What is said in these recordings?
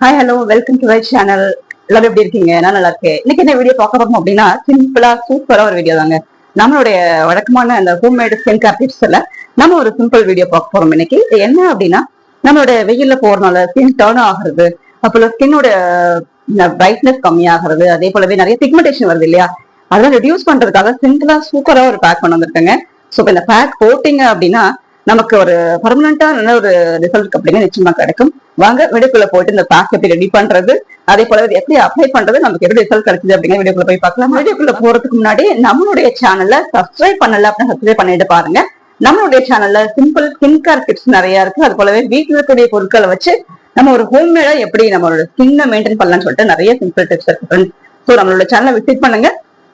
Hi hello welcome to my channel எல்லாரும் எப்படி இருக்கீங்க? நான் நல்லா இருக்கேன். இன்னைக்கு என்ன வீடியோ பார்க்க போறோம் அப்படின்னா சிம்பிளா சூப்பரா ஒரு வீடியோ தாங்க. நம்மளுடைய வழக்கமான அந்த ஹோம்மேட் ஸ்கின் கேர் டிப்ஸ்ல நம்ம ஒரு சிம்பிள் வீடியோ பார்க்க போறோம் இன்னைக்கு. என்ன அப்படின்னா நம்மளோட வெயில்ல போறதுனால ஸ்கின் டர்ன் ஆகுறது அப்புறம் ஸ்கின்னோட பிரைட்னஸ் கம்மியாகிறது அதே போலவே நிறைய பிக்மெண்டேஷன் வருது இல்லையா? அதெல்லாம் ரெடியூஸ் பண்றதுக்காக சிம்பிளா சூப்பரா ஒரு பேக் கொண்டு வந்திருக்கேங்க. ஸோ இப்போ இந்த பேக் போட்டீங்க அப்படின்னா நமக்கு ஒரு பர்மனண்டான ஒரு ரிசல்ட் அப்படிங்க நிச்சயமா கிடைக்கும். வாங்க வீடியோக்குள்ள போயிட்டு இந்த பேக் எப்படி ரெடி பண்றது அதே போல எப்படி அப்ளை பண்றது நமக்கு எப்படி ரிசல்ட் கிடைச்சது அப்படிங்கிற வீடியோக்குள்ள போய் பார்க்கலாம். வீடியோக்குள்ள போறதுக்கு முன்னாடி நம்மளுடைய சேனல்ல சப்ஸ்கிரைப் பண்ணல அப்படின்னு சப்ஸ்கிரைப் பண்ணிட்டு பாருங்க. நம்மளுடைய சேனல்ல சிம்பிள் ஸ்கின் கேர் டிப்ஸ் நிறைய இருக்கு. அது போலவே வீட்டுல இருக்கக்கூடிய பொருட்களை வச்சு நம்ம ஒரு ஹோம்மேடா எப்படி நம்மளோட ஸ்கின்னை மெயின்டைன் பண்ணலாம்னு சொல்லிட்டு நிறைய சிம்பிள் டிப்ஸ் இருக்கு ஸோ நம்மளோட சேனலை விசிட் பண்ணுங்க.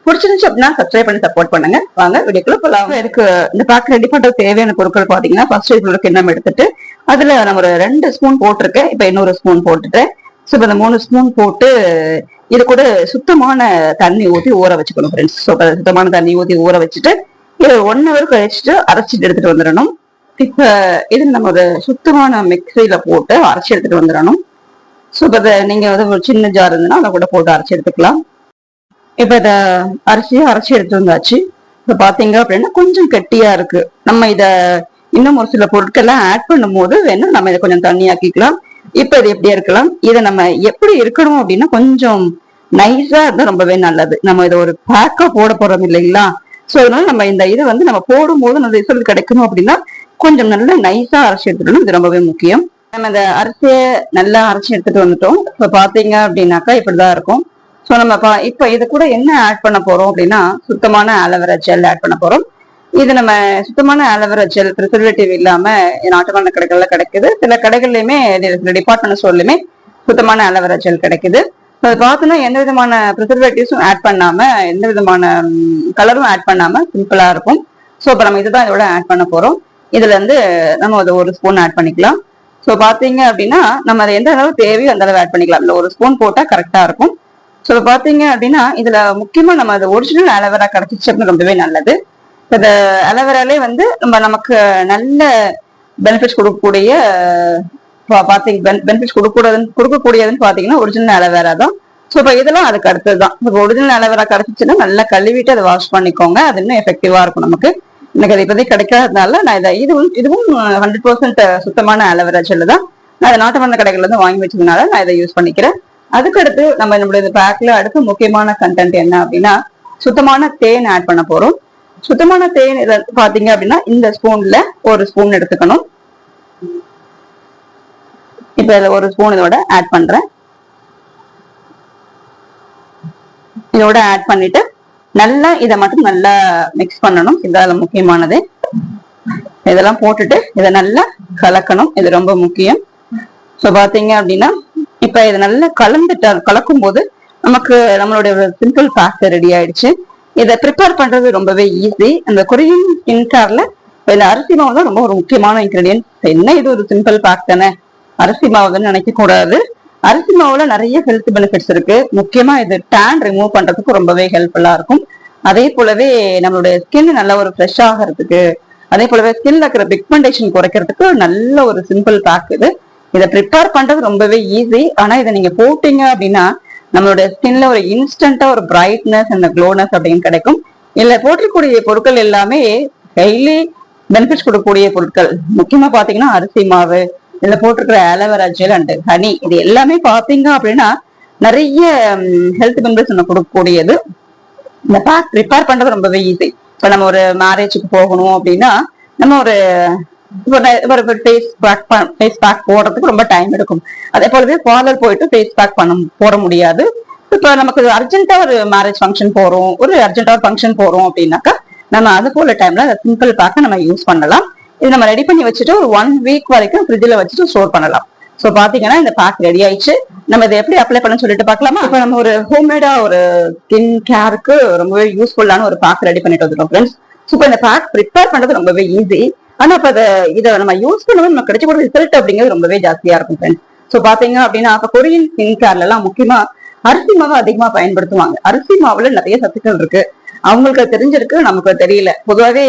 பிடிச்சிருந்துச்சு அப்படின்னா சப்ஸ்கிரைப் பண்ணி சப்போர்ட் பண்ணுங்க. வாங்க வீடியோக்குள்ள போலாம். இருக்கு இந்த பேக் ரெடி பண்ற தேவையான பொருட்கள் பாத்தீங்கன்னா ஃபர்ஸ்ட் இதுல கிண்ணம் எடுத்துட்டு அதுல நம்ம ஒரு ரெண்டு ஸ்பூன் போட்டிருக்கேன். இப்ப இன்னொரு ஸ்பூன் போட்டுட்டேன். ஸோ இப்போ இந்த மூணு ஸ்பூன் போட்டு இது கூட சுத்தமான தண்ணி ஊத்தி ஊற வச்சுக்கணும் ஃப்ரெண்ட்ஸ் ஸோ சுத்தமான தண்ணி ஊத்தி ஊற வச்சுட்டு இது ஒன் ஹவர் கழிச்சுட்டு அரைச்சிட்டு எடுத்துட்டு வந்துடணும். இப்ப இது நம்ம ஒரு சுத்தமான மிக்சியில போட்டு அரைச்சி எடுத்துட்டு வந்துடணும். ஸோ இப்போ நீங்கள் நீங்க வந்து ஒரு சின்ன ஜார் இருந்ததுன்னா அதை கூட போட்டு அரைச்சி எடுத்துக்கலாம். இப்ப இத அரிசியை அரைச்சி எடுத்து வந்தாச்சு. இப்ப பாத்தீங்க அப்படின்னா கொஞ்சம் கெட்டியா இருக்கு. நம்ம இத இன்னும் ஒரு சில பொருட்கள்லாம் ஆட் பண்ணும் போது நம்ம இதை கொஞ்சம் தண்ணியாக்கிக்கலாம். இப்ப இது எப்படியா இருக்கலாம்? இதை நம்ம எப்படி இருக்கணும் அப்படின்னா கொஞ்சம் நைஸா இருந்தா ரொம்பவே நல்லது. நம்ம இதை ஒரு பேக்கா போட போறோம் இல்லைங்களா? சோ அதனால நம்ம இந்த இதை வந்து நம்ம போடும்போது நல்ல ரிசல்ட் கிடைக்கணும் அப்படின்னா கொஞ்சம் நல்லா நைஸா அரைச்சி எடுத்துக்கணும். இது ரொம்பவே முக்கியம். நம்ம இந்த அரிசியை நல்லா அரைச்சி எடுத்துட்டு வந்துட்டோம். இப்ப பாத்தீங்க அப்படின்னாக்கா இப்படிதான் இருக்கும். ஸோ நம்ம இப்போ இது கூட என்ன ஆட் பண்ண போறோம் அப்படின்னா சுத்தமான அலவரா ஜெல் ஆட் பண்ண போறோம். இது நம்ம சுத்தமான அலவரா ஜெல் ப்ரிசர்வேட்டிவ் இல்லாம நாட்டுமான கடைகள்ல கிடைக்குது. சில கடைகள்லயுமே டிபார்ட்மெண்ட் ஸ்டோர்லயுமே சுத்தமான அலவரா ஜெல் கிடைக்குது. அது பார்த்தோன்னா எந்த விதமான ப்ரிசர்வேட்டிவ்ஸும் ஆட் பண்ணாம எந்த விதமான கலரும் ஆட் பண்ணாம சிம்பிளா இருக்கும். ஸோ இப்போ நம்ம இதுதான் இதோட ஆட் பண்ண போறோம். இதுல இருந்து நம்ம அதை ஒரு ஸ்பூன் ஆட் பண்ணிக்கலாம். ஸோ பாத்தீங்க அப்படின்னா நம்ம அதை எந்த அளவு தேவையோ அந்த அளவு ஆட் பண்ணிக்கலாம். இல்லை ஒரு ஸ்பூன் போட்டால் கரெக்டாக இருக்கும். ஸோ இப்போ பார்த்தீங்க அப்படின்னா இதில் முக்கியமாக நம்ம அது ஒரிஜினல் அலோவேரா கிடைச்சிச்சு அப்படின்னு ரொம்பவே நல்லது. இந்த அலோவேராலே வந்து நம்ம நமக்கு நல்ல பெனிஃபிட்ஸ் கொடுக்கக்கூடிய பார்த்தீங்க பெனிஃபிட்ஸ் கொடுக்கக்கூடாதுன்னு கொடுக்கக்கூடியதுன்னு பார்த்தீங்கன்னா ஒரிஜினல் அலோவேரா தான். ஸோ இப்போ இதெல்லாம் அதுக்கு அடுத்தது தான் இப்போ ஒரிஜினல் அலோவேரா கிடச்சிச்சுன்னா நல்லா கழுவிட்டு அதை வாஷ் பண்ணிக்கோங்க. அது இன்னும் எஃபெக்டிவாக இருக்கும் நமக்கு. எனக்கு அது இப்போதைக்கு கிடைக்காததுனால நான் இதை இதுவும் இதுவும் ஹண்ட்ரட் பர்சன்ட் சுத்தமான அலோவேரா ஜெல்லு தான். நான் அதை நாட்டு மருந்து கடைகள்ல இருந்து வாங்கி வச்சதுனால நான் இதை யூஸ் பண்ணிக்கிறேன். அதுக்கடுத்து நம்ம நம்மளுடைய பேக்ல அடுத்த முக்கியமான கண்டென்ட் என்ன அப்படின்னா சுத்தமான தேன் ஆட் பண்ண போறோம். சுத்தமான தேன் பாத்தீங்க அப்படின்னா இந்த ஸ்பூன்ல ஒரு ஸ்பூன் எடுத்துக்கணும். இப்ப இதுல ஒரு ஸ்பூன் இதோட ஆட் பண்றேன். இதோட ஆட் பண்ணிட்டு நல்லா இதை மட்டும் நல்லா மிக்ஸ் பண்ணணும். இதுதான் முக்கியமானது. இதெல்லாம் போட்டுட்டு இதை நல்லா கலக்கணும். இது ரொம்ப முக்கியம். ஸோ பாத்தீங்க அப்படின்னா இப்ப இதை நல்லா கலந்துட்டா கலக்கும் போது நமக்கு நம்மளுடைய சிம்பிள் பேக் ரெடி ஆயிடுச்சு. இதை ப்ரிப்பேர் பண்றது ரொம்பவே ஈஸி அந்த கொரியன் இன்கார்ல இந்த அரிசி மாவு தான் ரொம்ப ஒரு முக்கியமான இன்கிரீடியன்ட் என்ன இது ஒரு சிம்பிள் பேக் தானே? அரிசி மாவுன்னு நினைக்க கூடாது அரிசி மாவுல நிறைய ஹெல்த் பெனிஃபிட்ஸ் இருக்கு. முக்கியமா இது டேன் ரிமூவ் பண்றதுக்கு ரொம்பவே ஹெல்ப்ஃபுல்லா இருக்கும். அதே போலவே நம்மளுடைய ஸ்கின் நல்ல ஒரு ஃப்ரெஷ் ஆகிறதுக்கு அதே போலவே ஸ்கின்ல இருக்கிற பிக்மெண்டேஷன் குறைக்கிறதுக்கு நல்ல ஒரு சிம்பிள் பேக் இது. இதை ப்ரிப்பேர் பண்றது ரொம்பவே ஈஸி ஆனா இதை நீங்க போட்டீங்க அப்படின்னா நம்மளோட ஸ்கின்ல ஒரு இன்ஸ்டன்டா ஒரு பிரைட்னஸ் அந்த க்ளோனஸ் அப்படின்னு கிடைக்கும். இதுல போட்டிருக்கக்கூடிய பொருட்கள் எல்லாமே டெய்லி பெனிஃபிட்ஸ் கொடுக்கக்கூடிய பொருட்கள். முக்கியமா பாத்தீங்கன்னா அரிசி மாவு இதுல போட்டிருக்கிற ஆலோவேரா ஜெல் அண்ட் ஹனி இது எல்லாமே பாத்தீங்க அப்படின்னா நிறைய ஹெல்த் பெனிஃபிட்ஸ் கொடுக்கக்கூடியது. இந்த பேக் ப்ரிப்பேர் பண்றது ரொம்பவே ஈஸி இப்போ நம்ம ஒரு மேரேஜுக்கு போகணும் அப்படின்னா நம்ம ஒரு ஒரு ஃபேஸ் பேக் ஃபேஸ் பேக் போடுறதுக்கு ரொம்ப டைம் எடுக்கும். அதே போலவே பார்லர் போயிட்டு ஃபேஸ் பேக் பண்ண போட முடியாது. இப்போ நமக்கு அர்ஜென்ட்டா ஒரு மேரேஜ் ஃபங்க்ஷன் போறோம். ஒரு அர்ஜென்ட்டா ஒரு ஃபங்க்ஷன் போறோம் அப்படின்னாக்கா நம்ம அது போல டைம்ல சிம்பிள் பேக்கை நம்ம யூஸ் பண்ணலாம். இது நம்ம ரெடி பண்ணி வச்சுட்டு ஒரு ஒன் வீக் வரைக்கும் ஃப்ரிட்ஜில் வச்சுட்டு ஸ்டோர் பண்ணலாம். சோ பாத்தீங்கன்னா இந்த பேக் ரெடி ஆயிடுச்சு. நம்ம இதை எப்படி அப்ளை பண்ண சொல்லிட்டு பார்க்கலாமா? இப்போ நம்ம ஒரு ஹோம்மேடா ஒரு ஸ்கின் கேருக்கு ரொம்பவே யூஸ்ஃபுல்லான ஒரு பேக் ரெடி பண்ணிட்டு வந்துருக்கோம் ஃப்ரெண்ட்ஸ் ஸோ இந்த பேக் ப்ரிப்பேர் பண்றது ரொம்பவே ஈஸி ஆனா இப்ப இதை இதை நம்ம யூஸ் பண்ணும்போது நமக்கு கிடைச்ச கூட ரிசல்ட் அப்படிங்கிறது ரொம்பவே ஜாஸ்தியா இருக்கும் ஃப்ரெண்ட்ஸ் ஸோ பாத்தீங்க அப்படின்னா அப்ப கொரியன் ஸ்கின் கேர்ல எல்லாம் முக்கியமா அரிசி மாவு அதிகமா பயன்படுத்துவாங்க. அரிசி மாவுல நிறைய சத்துக்கள் இருக்கு. அவங்களுக்கு தெரிஞ்சிருக்கு நமக்கு தெரியல. பொதுவாகவே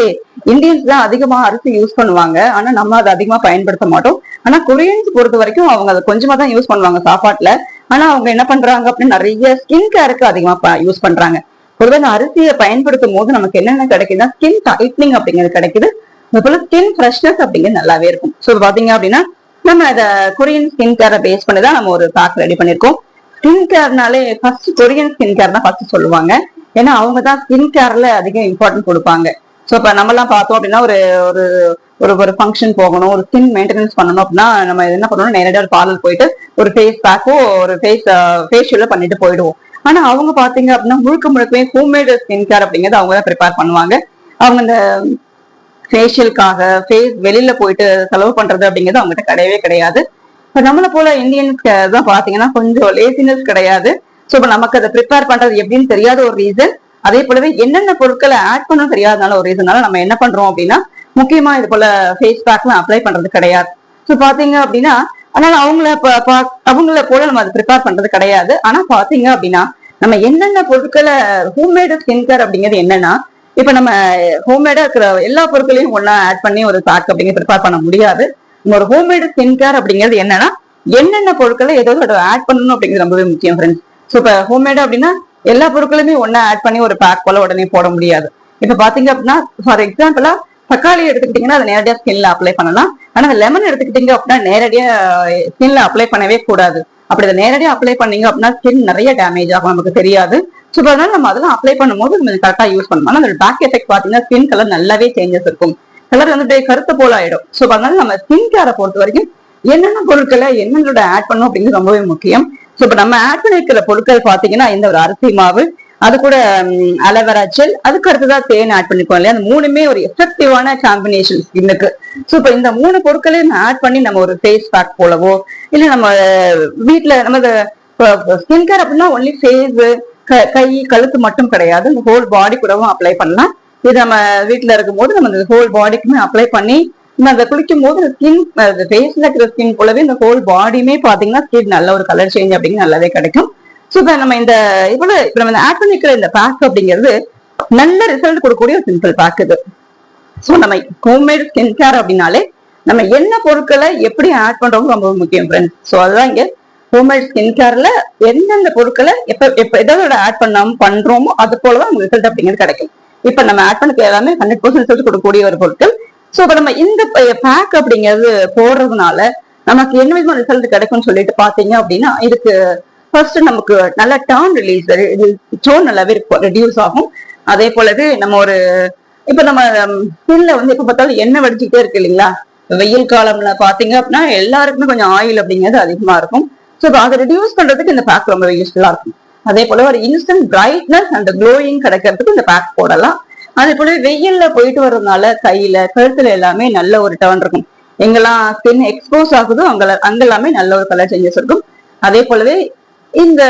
இந்தியன்ஸ் தான் அதிகமா அரிசி யூஸ் பண்ணுவாங்க. ஆனா நம்ம அதை அதிகமா பயன்படுத்த மாட்டோம். ஆனா கொரியன்ஸ் பொறுத்த வரைக்கும் அவங்க அதை கொஞ்சமா தான் யூஸ் பண்ணுவாங்க சாப்பாட்டுல. ஆனா அவங்க என்ன பண்றாங்க அப்படின்னு நிறைய ஸ்கின் கேருக்கு அதிகமா யூஸ் பண்றாங்க. பொதுவாக இந்த அரிசியை பயன்படுத்தும் போது நமக்கு என்னென்ன கிடைக்குதுன்னா ஸ்கின் டைட்னிங் அப்படிங்கிறது கிடைக்குது. அது ஸ்கின் ஃப்ரெஷ்னஸ் அப்படிங்கிறது நல்லாவே இருக்கும். ஸோ பாத்தீங்க அப்படின்னா நம்ம அதை கொரியன் ஸ்கின் கேரை பேஸ் பண்ணி தான் நம்ம ஒரு பேக் ரெடி பண்ணியிருக்கோம் ஸ்கின் கேர்னாலே ஃபர்ஸ்ட் கொரியன் ஸ்கின் கேர் தான் ஃபர்ஸ்ட் சொல்லுவாங்க. ஏன்னா அவங்க தான் ஸ்கின் கேர்ல அதிகம் இம்பார்ட்டன்ட் கொடுப்பாங்க. ஸோ இப்போ நம்மலாம் பார்த்தோம் அப்படின்னா ஒரு ஒரு ஒரு ஒரு ஃபங்க்ஷன் போகணும் ஒரு ஸ்கின் மெயின்டெனன்ஸ் பண்ணணும் அப்படின்னா நம்ம என்ன பண்ணணும் நேரடியாக ஒரு பார்லர் போயிட்டு ஒரு ஃபேஸ் பேக்கோ ஒரு ஃபேஸ் ஃபேஷியலோ பண்ணிட்டு போயிடுவோம். ஆனால் அவங்க பார்த்தீங்க அப்படின்னா முழுக்க முழுக்கவே ஹோம்மேட் ஸ்கின் கேர் அப்படிங்கிறது அவங்க தான் ப்ரிப்பேர் பண்ணுவாங்க. அவங்க இந்த ஃபேஷியலுக்காக ஃபேஸ் வெளியில போயிட்டு செலவு பண்றது அப்படிங்கிறது அவங்ககிட்ட கிடையவே கிடையாது. இப்போ நம்மளை போல இந்தியன்ஸ்க்கு தான் பாத்தீங்கன்னா கொஞ்சம் லேசினஸ் கிடையாது. ஸோ இப்போ நமக்கு அதை ப்ரிப்பேர் பண்றது எப்படின்னு தெரியாத ஒரு ரீசன் அதே போலவே என்னென்ன பொருட்களை ஆட் பண்ண தெரியாதனால ஒரு ரீசனால நம்ம என்ன பண்றோம் அப்படின்னா முக்கியமா இது போல ஃபேஸ் பேக்லாம் அப்ளை பண்றது கிடையாது. ஸோ பாத்தீங்க அப்படின்னா அதனால அவங்கள பா- அவங்கள போல நம்ம அதை ப்ரிப்பேர் பண்றது கிடையாது. ஆனா பாத்தீங்க அப்படின்னா நம்ம என்னென்ன பொருட்களை ஹோம்மேடு ஸ்கின் கேர் அப்படிங்கிறது என்னன்னா இப்ப நம்ம ஹோம்மேடா இருக்கிற எல்லா பொருட்களையும் ஒன்னா ஆட் பண்ணி ஒரு பேக் அப்படிங்கிறது ப்ரிப்பேர் பண்ண முடியாது. நம்ம ஒரு ஹோம்மேடு ஸ்கின் கேர் அப்படிங்கிறது என்னன்னா என்னென்ன பொருட்களை ஏதோ ஆட் பண்ணணும் அப்படிங்கிறது ரொம்பவே முக்கியம் ஃப்ரெண்ட்ஸ் ஸோ இப்போ ஹோம்மேடு அப்படின்னா எல்லா பொருட்களுமே ஒன்னா ஆட் பண்ணி ஒரு பேக் போல உடனே போட முடியாது. இப்ப பாத்தீங்க அப்படின்னா ஃபார் எக்ஸாம்பிளா தக்காளி எடுத்துக்கிட்டீங்கன்னா அதை நேரடியா ஸ்கின்ல அப்ளை பண்ணலாம். ஆனா லெமன் எடுத்துக்கிட்டீங்க அப்படின்னா நேரடியா ஸ்கின்ல அப்ளை பண்ணவே கூடாது. அப்படி அதை நேரடியாக அப்ளை பண்ணீங்க அப்படின்னா ஸ்கின் நிறைய டேமேஜ் ஆகும் நமக்கு தெரியாது. ஸோ அதனால நம்ம அதெல்லாம் அப்ளை பண்ணும்போது நம்ம கரெக்டா யூஸ் பண்ணணும். அந்த பேக் எஃபெக்ட் பார்த்தீங்கன்னா ஸ்கின் கலர் நல்லாவே சேஞ்சஸ் இருக்கும். கலர் வந்து கருத்து போல ஆயிடும். ஸோ அதனால நம்ம ஸ்கின் கேரை பொறுத்த வரைக்கும் என்னென்ன பொருட்களை என்னென்னோட ஆட் பண்ணும் அப்படிங்கிறது ரொம்பவே முக்கியம். ஸோ இப்போ நம்ம ஆட் பண்ணிருக்கிற பொருட்கள் பாத்தீங்கன்னா இந்த ஒரு அரிசி மாவு அது கூட அலவரா செல் அதுக்கு அடுத்ததா தேன் ஆட் பண்ணிக்கோம் இல்லையா? அந்த மூணுமே ஒரு எஃபெக்டிவான காம்பினேஷன் ஸ்கின்னுக்கு ஸோ இப்போ இந்த மூணு பொருட்களையும் ஆட் பண்ணி நம்ம ஒரு ஃபேஸ் பேக் போலவோ இல்லை நம்ம வீட்டில் நம்ம ஸ்கின் கேர் அப்படின்னா ஒன்லி ஃபேஸ் கை கழுத்து மட்டும் கிடையாது. இந்த ஹோல் பாடி கூடவும் அப்ளை பண்ணலாம். இது நம்ம வீட்டில் இருக்கும்போது நம்ம இந்த ஹோல் பாடிக்குமே அப்ளை பண்ணி நம்ம அதை குளிக்கும் போது ஸ்கின் ஃபேஸ்ல இருக்கிற ஸ்கின் போலவே இந்த ஹோல் பாடியுமே பார்த்தீங்கன்னா ஸ்கின் நல்ல ஒரு கலர் சேஞ்ச் அப்படின்னு நல்லாவே கிடைக்கும். ஸோ இப்போ நம்ம இந்த இவ்வளவு இப்போ நம்ம ஆட் பண்ணிக்கிற இந்த பேக் அப்படிங்கிறது நல்ல ரிசல்ட் கொடுக்கக்கூடிய ஒரு சிம்பிள் பேக் இது. ஸோ நம்ம ஹோம்மேட் ஸ்கின் கேர் அப்படின்னாலே நம்ம என்ன பொருட்களை எப்படி ஆட் பண்றோம் ரொம்ப முக்கியம் ஃப்ரெண்ட்ஸ் ஸோ அதுதான் இங்க ஹோம்மேட் ஸ்கின் கேர்ல எந்தெந்த பொருட்களை எப்ப எப்ப எதாவது ஆட் பண்ணாம பண்றோமோ அது போலதான் நமக்கு ரிசல்ட் அப்படிங்கிறது கிடைக்கும். இப்ப நம்ம ஆட் பண்ண எல்லாமே ஹண்ட்ரட் பர்சன்ட் ரிசல்ட் கொடுக்கக்கூடிய ஒரு பொருட்கள். ஸோ இப்போ நம்ம இந்த பேக் அப்படிங்கிறது போடுறதுனால நமக்கு என்ன விதமான ரிசல்ட் கிடைக்கும்னு சொல்லிட்டு பாத்தீங்க அப்படின்னா இதுக்கு ஃபர்ஸ்ட் நமக்கு நல்ல டர்ன் ரிலீஸ் டோன் நல்லாவே ரெடியூஸ் ஆகும். அதே போலவே நம்ம ஒரு இப்ப நம்ம ஸ்கின்ல வந்து எப்ப பார்த்தாலும் எண்ணெய் வடிச்சுக்கிட்டே இருக்கு இல்லைங்களா? வெயில் காலம்ல பாத்தீங்க அப்படின்னா எல்லாருக்குமே கொஞ்சம் ஆயில் அப்படிங்கிறது அதிகமா இருக்கும். ஸோ அதை ரெடியூஸ் பண்றதுக்கு இந்த பேக் ரொம்ப யூஸ்ஃபுல்லா இருக்கும். அதே போல ஒரு இன்ஸ்டன்ட் பிரைட்னஸ் அண்ட் க்ளோயிங் கிடைக்கிறதுக்கு இந்த பேக் போடலாம். அதே போல வெயில்ல போயிட்டு வர்றதுனால கையில கழுத்துல எல்லாமே நல்ல ஒரு டர்ன் இருக்கும். எங்கெல்லாம் ஸ்கின் எக்ஸ்போஸ் ஆகுதோ அங்க அங்கெல்லாமே நல்ல ஒரு கலர் சேஞ்சஸ் இருக்கும். அதே போலவே இந்த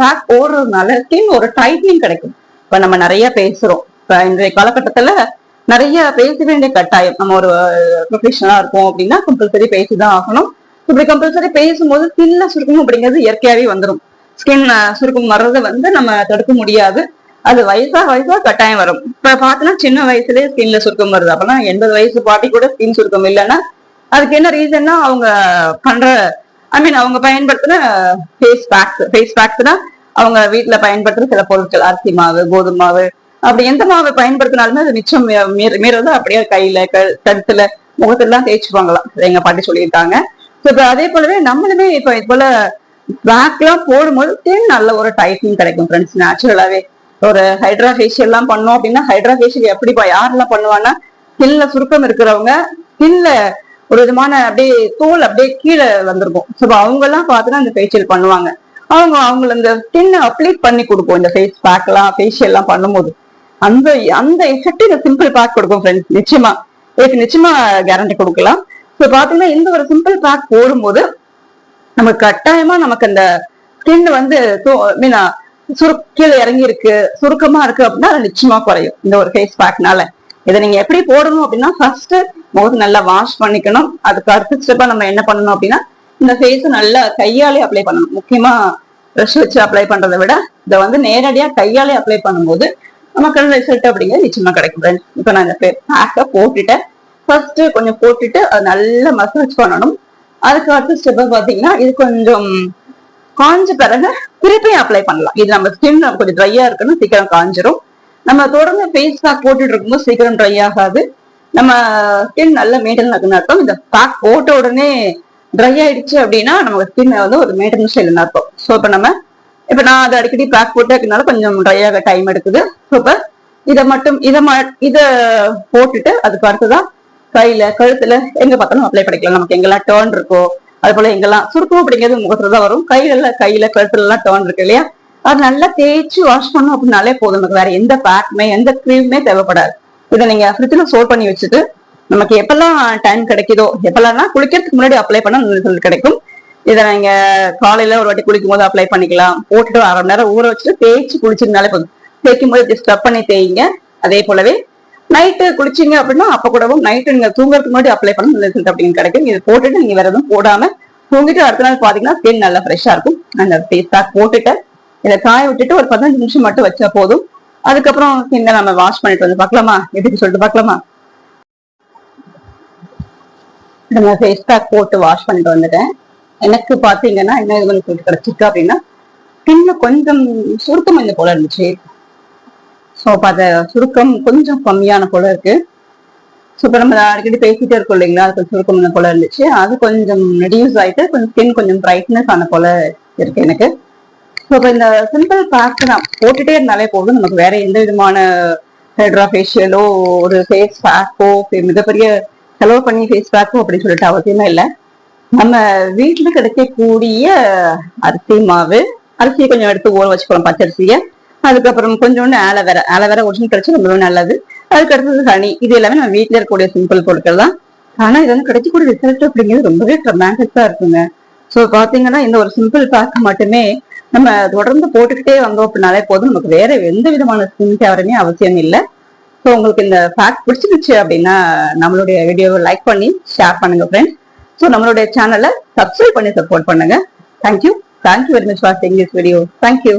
பேக் ஓடுறதுனால ஸ்கின் ஒரு டைட்னிங் கிடைக்கும். இப்ப நம்ம நிறைய பேசுறோம். இப்ப இன்றைய காலகட்டத்துல நிறைய பேச வேண்டிய கட்டாயம் நம்ம ஒரு ப்ரொஃபஷனலா இருக்கோம் அப்படின்னா கம்பல்சரி பேசிதான் ஆகணும். இப்படி கம்பல்சரி பேசும்போது ஸ்கின்ல சுருக்கம் அப்படிங்கிறது இயற்கையாவே வந்துடும் ஸ்கின் சுருக்கம் வர்றதை வந்து நம்ம தடுக்க முடியாது. அது வயசா வயசா கட்டாயம் வரும். இப்ப பாத்தோம்னா சின்ன வயசுலயே ஸ்கின்ல சுருக்கம் வருது. அப்பனா எண்பது வயசு பாட்டி கூட ஸ்கின் சுருக்கம் இல்லைன்னா அதுக்கு என்ன ரீசன்னா அவங்க பண்ற ஐ மீன் அவங்க பயன்படுத்தின ஃபேஸ் பேக்ஸ் ஃபேஸ் பேக்ஸ்னா தான் அவங்க வீட்டுல பயன்படுத்துற சில பொருட்கள். அரிசி மாவு கோதுமை மாவு அப்படி எந்த மாவு பயன்படுத்தினாலுமே அது மிச்சம் மீறது அப்படியே கையில க- கழுத்துல முகத்தெல்லாம் தேய்ச்சிப்பாங்களாம். எங்க பாட்டி சொல்லியிருக்காங்க. ஸோ இப்போ அதே போலவே நம்மளுமே இப்போ இது போல பேக்லாம் போடும்போது ஸ்கின் நல்ல ஒரு டைட்டிங் கிடைக்கும் ஃப்ரெண்ட்ஸ் நேச்சுரலாவே ஒரு ஹைட்ரா ஃபேஷியல் எல்லாம் பண்ணோம் அப்படின்னா ஹைட்ரா ஃபேஷியல் எப்படி யாரெல்லாம் பண்ணுவாங்கன்னா ஸ்கின்ல சுருக்கம் இருக்கிறவங்க ஸ்கின்ல ஒரு விதமான அப்படியே தோல் அப்படியே கீழே வந்திருக்கும். ஸோ அவங்க எல்லாம் பார்த்துன்னா அந்த ஃபேஷியல் பண்ணுவாங்க. அவங்க அவங்கள இந்த ஸ்கின்னை அப்ளை பண்ணி கொடுப்போம். இந்த ஃபேஸ் பேக்லாம் எல்லாம் ஃபேஷியல்லாம் பண்ணும்போது. அந்த அந்த எஃபெக்ட் இந்த சிம்பிள் பேக் கொடுக்கும் ஃப்ரெண்ட்ஸ் நிச்சயமா. இதுக்கு நிச்சயமா கேரண்டி கொடுக்கலாம். ஸோ பாத்தீங்கன்னா இந்த ஒரு சிம்பிள் பேக் போடும்போது நமக்கு கட்டாயமா நமக்கு அந்த ஸ்கின் வந்து மீனா சுருக்கீழே இறங்கி இருக்கு சுருக்கமா இருக்கு அப்படின்னா அது நிச்சயமா குறையும். இந்த ஒரு ஃபேஸ் பேக்னால இதை நீங்க எப்படி போடணும் அப்படின்னா ஃபர்ஸ்ட் முகத்தை நல்லா வாஷ் பண்ணிக்கணும். அதுக்கு அடுத்த ஸ்டெப்பா நம்ம என்ன பண்ணணும் அப்படின்னா இந்த ஃபேஸ் நல்லா கையாலே அப்ளை பண்ணணும். முக்கியமா ப்ரஷ் வச்சு அப்ளை பண்றதை விட இதை வந்து நேரடியா கையாலே அப்ளை பண்ணும்போது நமக்கான ரிசல்ட் அப்படிங்கிறது நிச்சயமா கிடைக்கும் இப்போ இப்ப நான் இந்த பேக்கை போட்டுட்டேன். ஃபர்ஸ்ட் கொஞ்சம் போட்டுட்டு அதை நல்லா மசாஜ் பண்ணணும். அதுக்கு அடுத்த ஸ்டெப் பாத்தீங்கன்னா இது கொஞ்சம் காஞ்ச பிறகு திருப்பியும் அப்ளை பண்ணலாம். இது நம்ம ஸ்கின் கொஞ்சம் ட்ரையா இருக்குன்னு சீக்கிரம் காஞ்சிரும். நம்ம தொடர்ந்து ஃபேஸ் பேக் போட்டுட்டு இருக்கும்போது சீக்கிரம் ட்ரை ஆகாது. நம்ம ஸ்கின் நல்ல மெயின்டைன் ஆகுன்னு அர்த்தம். இந்த பேக் போட்ட உடனே ட்ரை ஆயிடுச்சு அப்படின்னா நம்ம ஸ்கின் வந்து ஒரு மெயின்டெனன்ஸ் இல்லைன்னு அர்த்தம். ஸோ இப்போ நம்ம இப்போ நான் அதை அடிக்கடி பேக் போட்டு இருக்கனால கொஞ்சம் ட்ரை ஆக டைம் எடுக்குது. ஸோ இப்போ இதை மட்டும் இதை ம இதை போட்டுட்டு அதுக்கு அடுத்துதான் கையில கழுத்துல எங்க பார்த்தாலும் அப்ளை பண்ணிக்கலாம். நமக்கு எங்கெல்லாம் டேர்ன் இருக்கோ அது போல எங்கெல்லாம் சுருக்கம் அப்படிங்கிறது முகத்துல தான் வரும். கையில கையில கழுத்துல எல்லாம் டேர்ன் இருக்கு இல்லையா? அது நல்லா தேய்ச்சி வாஷ் பண்ணோம் அப்படின்னாலே போதும். நமக்கு வேற எந்த பேக்குமே எந்த கிரீமுமே தேவைப்படாது. இதை நீங்க ஃப்ரிட்ஜில் ஸ்டோர் பண்ணி வச்சுட்டு நமக்கு எப்பெல்லாம் டைம் கிடைக்குதோ எப்பெல்லாம் குளிக்கிறதுக்கு முன்னாடி அப்ளை பண்ண ரிசல்ட் கிடைக்கும். இதை நீங்க காலையில ஒரு வாட்டி குளிக்கும் போது அப்ளை பண்ணிக்கலாம். போட்டுட்டு அரை மணி நேரம் ஊற வச்சுட்டு தேய்ச்சி குளிச்சிருந்தாலே போதும். தேய்க்கும் போது ஸ்டப் பண்ணி தேய்ங்க. அதே போலவே நைட்டு குளிச்சீங்க அப்படின்னா அப்போ கூடவும் நைட்டு நீங்க தூங்குறதுக்கு முன்னாடி அப்ளை பண்ண ரிசல்ட் அப்படின்னு கிடைக்கும். இது போட்டுட்டு நீங்க வேற எதுவும் போடாம தூங்கிட்டு அடுத்த நாள் பாத்தீங்கன்னா ஸ்கின் நல்லா ஃப்ரெஷ்ஷா இருக்கும். அந்த ஃபேஸ் பேக் போட்டுட்டு இதை காய விட்டுட்டு ஒரு பதினஞ்சு நிமிஷம் மட்டும் வச்சா போதும். அதுக்கப்புறம் ஸ்கின்னை நம்ம வாஷ் பண்ணிட்டு வந்து பார்க்கலாமா? எப்படி சொல்லிட்டு பார்க்கலாமா? நம்ம ஃபேஸ் பேக் போட்டு வாஷ் பண்ணிட்டு வந்துட்டேன். எனக்கு பார்த்தீங்கன்னா என்ன இது சொல்லிட்டு கிடைச்சிருக்கு அப்படின்னா ஸ்கின்ல கொஞ்சம் சுருக்கம் இந்த போல இருந்துச்சு. ஸோ அப்போ அதை சுருக்கம் கொஞ்சம் கம்மியான போல இருக்கு. ஸோ இப்போ நம்ம அடிக்கடி பேசிட்டே இருக்கோம் இல்லைங்களா? அது கொஞ்சம் சுருக்கம் இந்த போல இருந்துச்சு. அது கொஞ்சம் ரெடியூஸ் ஆயிட்டு கொஞ்சம் ஸ்கின் கொஞ்சம் பிரைட்னஸ் ஆன போல இருக்கு எனக்கு. இப்போ இந்த சிம்பிள் பேக் நான் போட்டுட்டே இருந்தாலே போதும். நமக்கு வேற எந்த விதமான ஹெட்ரா ஃபேஷியலோ ஒரு ஃபேஸ் பேக்கோ மிகப்பெரிய செலவு பண்ணி ஃபேஸ் பேக்கோ அப்படின்னு சொல்லிட்டு அவசியமே இல்லை. நம்ம வீட்டுல கிடைக்கக்கூடிய அரிசி மாவு அரிசியை கொஞ்சம் எடுத்து ஊற வச்சுக்கலாம் பச்சரிசியை அதுக்கப்புறம் கொஞ்சோண்டு ஆலோவேரா ஆலோவேரா ஒரிஜினல் கிடைச்சி ரொம்பவே நல்லது. அதுக்கு அடுத்தது ஹனி இது எல்லாமே நம்ம வீட்டில் இருக்கக்கூடிய சிம்பிள் பொருட்கள் தான். ஆனா இது வந்து கிடைக்கக்கூடிய ரிசல்ட் அப்படிங்கிறது ரொம்பவே ட்ரமாட்டிக்கா இருக்குங்க. ஸோ பாத்தீங்கன்னா இந்த ஒரு சிம்பிள் பேக் மட்டுமே நம்ம தொடர்ந்து போட்டுக்கிட்டே வந்தோம் அப்படின்னாலே போதும். நமக்கு வேற எந்த விதமான ஸ்கின் கேவருமே அவசியம் இல்லை. ஸோ உங்களுக்கு இந்த ஃபேக்ட் பிடிச்சிருச்சு அப்படின்னா நம்மளுடைய வீடியோவை லைக் பண்ணி ஷேர் பண்ணுங்க ஃப்ரெண்ட்ஸ் ஸோ நம்மளுடைய சேனலை சப்ஸ்கிரைப் பண்ணி சப்போர்ட் பண்ணுங்க. Thank you thank you very much வாட்சிங் திஸ் வீடியோ தேங்க்யூ